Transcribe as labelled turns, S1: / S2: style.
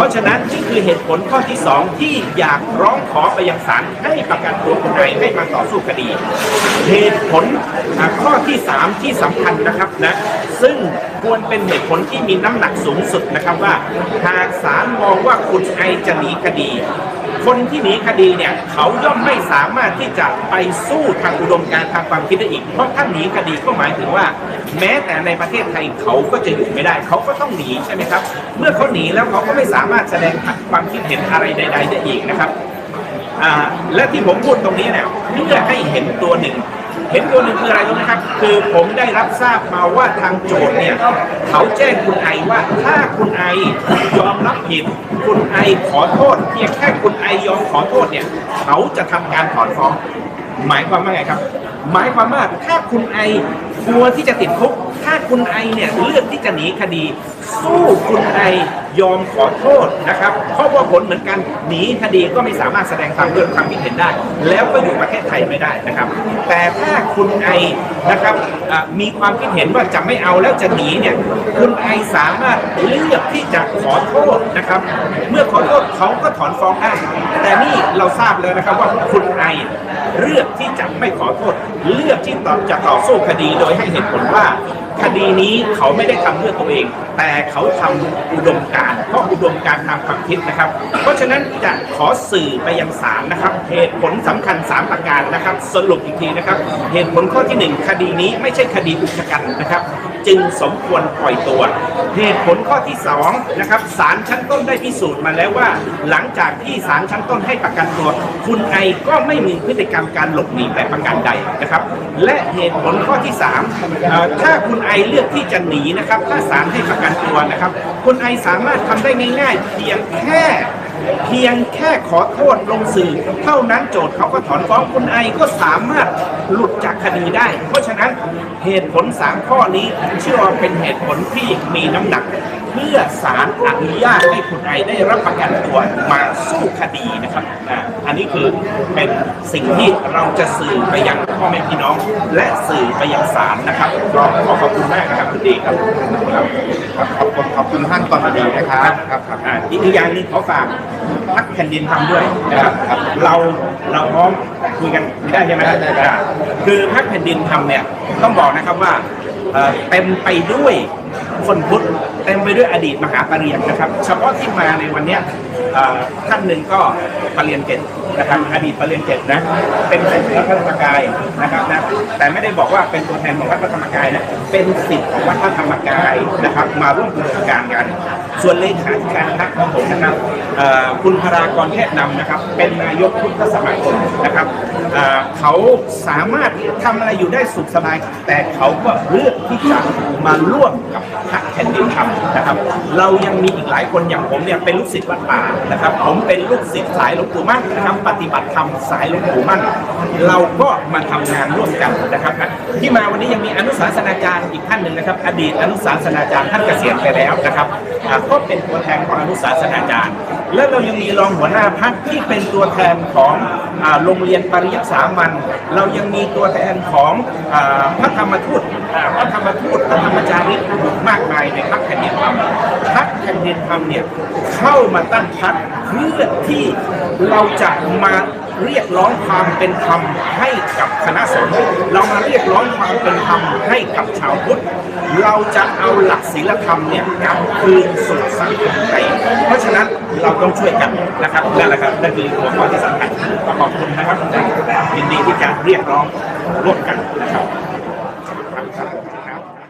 S1: ราะฉะนั้นนี่คือเหตุผลข้อที่สองที่อยากร้องขอไปยังศาลให้ประกันตัวคุณไอให้มาต่อสู้คดี เหตุผลข้อที่สามที่สำคัญนะครับนะซึ่งควรเป็นเหตุผลที่มีน้ำหนักสูงสุดนะครับว่า หากศาลมองว่าคุณไอจะหนีคดี คนที่หนีคดีเนี่ยเขาย่อมไม่สามารถที่จะไปสู้ทางอุดมการทางความคิดได้อีก เพราะถ้าหนีคดีก็หมายถึงว่า แม้แต่ในประเทศไทยเขาก็จะอยู่ไม่ได้ เขาก็ต้องหนีใช่ไหมครับ เมื่อเขาหนีแล้วเขาก็ไม่สามารถแสดงความคิดเห็นอะไรใด ๆ ได้อีกนะครับและที่ผมพูดตรงนี้เนี่ยเพื่อให้เห็นตัวหนึ่ง เห็นตัวหนึ่งคืออะไรรู้ไหมครับ คือผมได้รับทราบมาว่าทางโจทย์เนี่ยเขาแจ้งคุณไอว่าถ้าคุณไอยอมรับผิด คุณไอขอโทษเพียงแค่คุณไอยอมขอโทษเนี่ย เขาจะทำการถอนฟ้อง หมายความว่าไงครับ หมายความว่าถ้าคุณไอกลัวที่จะติดคุกถ้าคุณไอเนี่ยเลือกที่จะหนีคดี สู้คุณไอยอมขอโทษนะครับเพราะว่าผลเหมือนกันหนีคดีก็ไม่สามารถแสดงความเรื่องความคิดเห็นได้ แล้วก็อยู่ประเทศไทยไม่ได้นะครับ แต่ถ้าคุณไอนะครับมีความคิดเห็นว่าจะไม่เอาแล้วจะหนีเนี่ยคุณไอสามารถเลือกที่จะขอโทษนะครับ เมื่อขอโทษเขาก็ถอนฟ้องได้แต่นี่เราทราบแล้วนะครับว่าคุณไอเลือกที่จะไม่ขอโทษ เลือกที่จะต่อสู้คดีโดยให้เหตุผลว่า คดีนี้เขาไม่ได้ทำเพื่อตัวเอง แต่เขาทำอุดมการเพราะอุดมการทางความคิดนะครับ เพราะฉะนั้นจะขอสื่อไปยังศาลนะครับเหตุผลสำคัญ3ประการนะครับ สรุปอีกทีนะครับ เหตุผลข้อทีหนึ่1 คดีนี้ไม่ใช่คดีอุกชะกันนะครับ จึงสมควรปล่อยตัว เหตุผลข้อที่2นะครับศาลชั้นต้นได้พิสูจน์มาแล้วว่า หลังจากที่ศาลชั้นต้นให้ประกันตัว คุณไอก็ไม่มีพฤติกรรมการหลบหนีแต่ประการใดนะครับ และเหตุผลข้อที่3ถ้าคุณไอเลือกที่จะหนีนะครับ ถ้าศาลให้ประกันตัวนะครับ คุณไอสามารถทำได้ง่ายๆเพียงแค่ เพียงแค่ขอโทษลงสื่อ เท่านั้นโจทย์เขาก็ถอนฟ้องคุณไอก็สามารถหลุดจากคดีได้ เพราะฉะนั้นเหตุผลสามข้อนี้ผมเชื่อว่าเป็นเหตุผลที่มีน้ำหนัก เพื่อ ศาลอนุญาตให้คุณไอได้รับประกันตัวมาสู้คดีนะครับอ่าอันนี้คือเป็นสิ่งที่เราจะสื่อไปยังพ่อแม่พี่น้อง และสื่อไปยังศาลนะครับก็ขอขอบคุณมากนะครับคุณดีครับครับ
S2: ครับขอบคุณขอบคุณท่านก่อนดีนะครับครับครับ
S1: อ่าอีกอย่างหนึงขอฝากพักแผ่นดินทำด้วยนะครับเราเราพร้อมคุยกันไม่ได้ใช่ไหม
S2: ได้ได้ได้
S1: อ่าคือพักแผ่นดินทำเนี่ยต้องบอกนะครับว่าเอ่อเต็มไปด้วยคนพุทธเต็มไปด้วยอดีตมหาปรริญญานะครับ เฉพาะที่มาในวันนี้ท่านหนึ่งก็ปรริญญาเจ็ดนะครับอดีตปรริญญาเจ็ดนะเป็นสิทธิ์วัดพระธรรมกายนะครับนะแต่ไม่ได้บอกว่าเป็นตัวแทนของวัดพระธรรมกายนะเป็นสิทธิ์ของวัดพระธรรมกายนะครับ มาร่วมบูรณาการกัน ส่วนเลขาธิการพรรคของผมนะครับ คุณพรากรเทศนำนะครับ เป็นนายกพุทธสมาคมนะครับเขาสามารถทำอะไรอยู่ได้สุขสบาย แต่เขาก็เลือกที่จะมาร่วมกับพรรคแผ่นดินธรรมนะครับ เรายังมีอีกหลายคนอย่างผมเนี่ยเป็นลูกศิษย์วัดป่านะครับ ผมเป็นลูกศิษย์สายหลวงปู่มั่นนะครับ ปฏิบัติธรรมสายหลวงปู่มั่น เราก็มาทำงานร่วมกันนะครับ ที่มาวันนี้ยังมีอนุสาสนาจารย์อีกท่านหนึ่งนะครับ อดีตอนุสาสนาจารย์ท่านเกษียณไปแล้วนะครับก็เป็นตัวแทนของอนุสาสนาจารย์และเรายังมีรองหัวหน้าพักที่เป็นตัวแทนของโรงเรียนปริยัติสามัญเรายังมีตัวแทนของอพระธรรมทูตพระธรรมทูตพระธรรมจารีกมากมายในพักแผ่นดินธรรมพักแผ่นดินธรรมเนี่ยเข้ามาตั้งพักเพื่อที่เราจะมา เรียกร้องความเป็นธรรมให้กับคณะสงฆ์เรามาเรียกร้องความเป็นธรรมให้กับชาวพุทธเราจะเอาหลักศีลธรรมเนี่ยกลับคืนสู่สังคมไทยเพราะฉะนั้นเราต้องช่วยกันนะครับนั่นแหละครับนั่นคือหัวข้อที่สำคัญขอบคุณนะครับยินดีที่จะเรียกร้องร่วมกันนะครับ